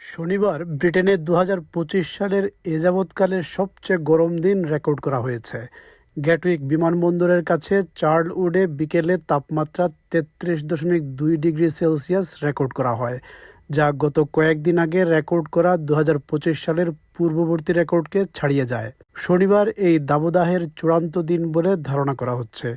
শনিবার ব্রিটেনে দু হাজার পঁচিশ সালের এ যাবৎকালের সবচেয়ে গরম দিন রেকর্ড করা হয়েছে। গ্যাটউইক বিমানবন্দরের কাছে চার্লউডে বিকেলে তাপমাত্রা তেত্রিশ দশমিক দুই ডিগ্রি সেলসিয়াস রেকর্ড করা হয়, যা গত কয়েকদিন আগে রেকর্ড করা দু হাজার পঁচিশ সালের পূর্ববর্তী রেকর্ডকে ছাড়িয়ে যায়। শনিবার এই দাবদাহের চূড়ান্ত দিন বলে ধারণা করা হচ্ছে।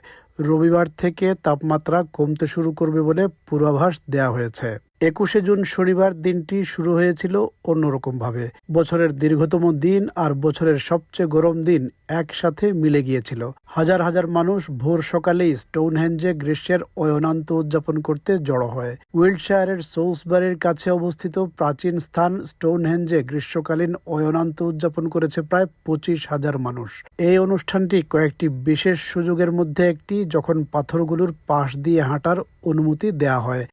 রবিবার থেকে তাপমাত্রা কমতে শুরু করবে বলে পূর্বাভাস দেওয়া হয়েছে। একুশে জুন শনিবার দিনটি শুরু হয়েছিল অন্যরকমভাবে। বছরের দীর্ঘতম দিন আর বছরের সবচেয়ে গরম দিন একসাথে মিলে গিয়েছিল। হাজার হাজার মানুষ ভোর সকালেই স্টোনহেঞ্জে গ্রীষ্মের অয়নান্ত উদযাপন করতে জড়ো হয়। উইল্ডশায়ারের সোলসবারির কাছে অবস্থিত প্রাচীন স্থান স্টোনহেঞ্জে গ্রীষ্মকালীন অয়নান্ত উদযাপন করেছে প্রায় পঁচিশ হাজার মানুষ। এই অনুষ্ঠানটি কয়েকটি বিশেষ সুযোগের মধ্যে একটি, যখন পাথরগুলোর পাশ দিয়ে হাঁটার অনুমতি দেয়া হয়।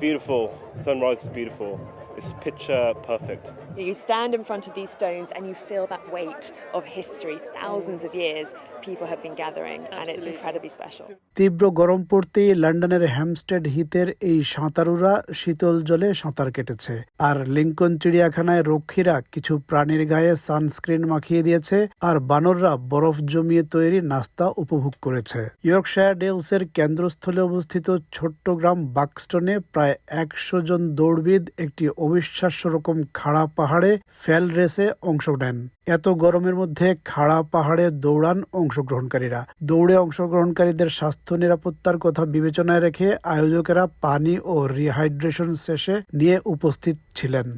Beautiful. Sunrise is beautiful. It's picture perfect. You stand in front of these stones and you feel that weight of history, thousands of years people have been gathering, Absolutely. and it's incredibly special. তীব্র গরম পড়তেই লন্ডনের Hampstead হিতের এই সাঁতারুরা শীতল জলে সাঁতার কেটেছে আর Lincoln চিড়িয়াখানায় রক্ষীরা কিছু প্রাণীর গায়ে সানস্ক্রিন মাখিয়ে দিয়েছে আর বানররা বরফ জমিয়ে তৈরি নাস্তা উপভোগ করেছে ইয়র্কশায়ার ডেলসের কেন্দ্রস্থলে অবস্থিত ছোট্ট গ্রাম বাক্সটনে প্রায় একশো জন দৌড়বিদ একটি অবিশ্বাস্য রকম খাড়া পাহাড়ে ফেল রেসে অংশ নেন এত গরমের মধ্যে খাড়া পাহাড়ে দৌড়ান অংশগ্রহণকারীরা দৌড়ে অংশগ্রহণকারীদের স্বাস্থ্য নিরাপত্তার কথা বিবেচনায় রেখে আয়োজকেরা পানি ও রিহাইড্রেশন শেষে নিয়ে উপস্থিত ছিলেন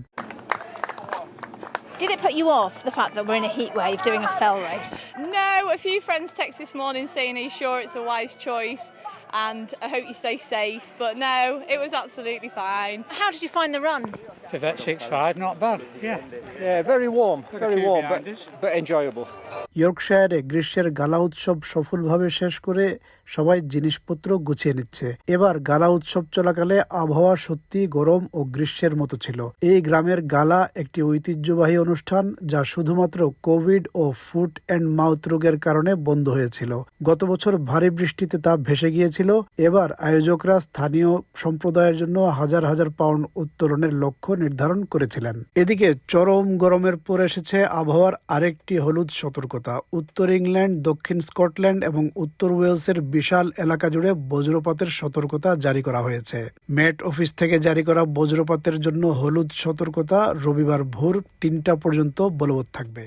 Did it put you off the fact that we're in a heat wave doing a fell race? No, a few friends text this morning saying, Are you sure it's a wise choice? And I hope you stay safe. But no, it was absolutely fine. How did you find the run? For that six five, not bad. Yeah. Yeah, very warm, very warm, but, but enjoyable. ইয়র্কশায়ারে গ্রীষ্মের গালা উৎসব সফলভাবে শেষ করে সবাই জিনিসপত্র গুছিয়ে নিচ্ছে। এবার গালা উৎসব চলাকালে আবহাওয়া সত্যি গরম ও গ্রীষ্মের মতো ছিল। এই গ্রামের গালা একটি ঐতিহ্যবাহী অনুষ্ঠান যা শুধুমাত্র কোভিড ও ফুট অ্যান্ড মাউথ রোগের কারণে বন্ধ হয়েছিল। গত বছর ভারী বৃষ্টিতে তা ভেসে গিয়েছিল। এবার আয়োজকরা স্থানীয় সম্প্রদায়ের জন্য হাজার হাজার পাউন্ড উত্তোলনের লক্ষ্য নির্ধারণ করেছিলেন। এদিকে চরম গরমের পর এসেছে আবহাওয়ার আরেকটি হলুদ সতর্কতা উত্তর ইংল্যান্ড, দক্ষিণ স্কটল্যান্ড এবং উত্তর ওয়েলসের বিশাল এলাকা জুড়ে বজ্রপাতের সতর্কতা জারি করা হয়েছে। মেট অফিস থেকে জারি করা বজ্রপাতের জন্য হলুদ সতর্কতা রবিবার ভোর তিনটা পর্যন্ত বলবৎ থাকবে।